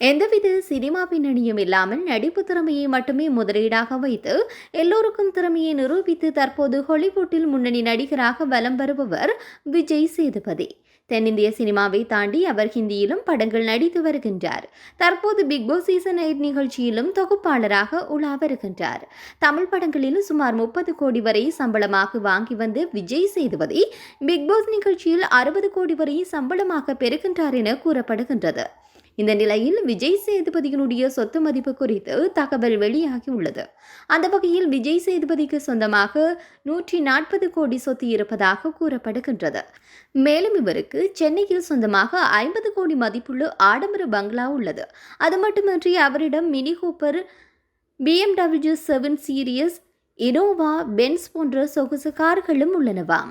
எந்தவித சினிமா பின்னணியும் இல்லாமல் நடிப்பு திறமையை மட்டுமே முதலீடாக வைத்து எல்லோருக்கும் திறமையை நிரூபித்து தற்போது ஹாலிவுட்டில் முன்னணி நடிகராக வலம் வருபவர் விஜய் சேதுபதி. தென்னிந்திய சினிமாவை தாண்டி அவர் ஹிந்தியிலும் படங்கள் நடித்து வருகின்றார். தற்போது பிக் பாஸ் சீசன் எயிட் நிகழ்ச்சியிலும் தொகுப்பாளராக உலா வருகின்றார். தமிழ் படங்களிலும் சுமார் முப்பது கோடி வரை சம்பளமாக வாங்கி வந்து விஜய் சேதுபதி பிக் பாஸ் நிகழ்ச்சியில் அறுபது கோடி வரை சம்பளமாக பெறுகின்றார் என கூறப்படுகின்றது. இந்த நிலையில் விஜய் சேதுபதியினுடைய சொத்து மதிப்பு குறித்து தகவல் வெளியாகி உள்ளது. அந்த வகையில் விஜய் சேதுபதிக்கு சொந்தமாக நூற்றி நாற்பது கோடி சொத்து இருப்பதாக கூறப்படுகின்றது. மேலும் இவருக்கு சென்னையில் சொந்தமாக ஐம்பது கோடி மதிப்புள்ள ஆடம்பர பங்களா உள்ளது. அது மட்டுமின்றி அவரிடம் mini cooper BMW seven series Innova Benz போன்ற சொகுசு கார்களும் உள்ளனவாம்.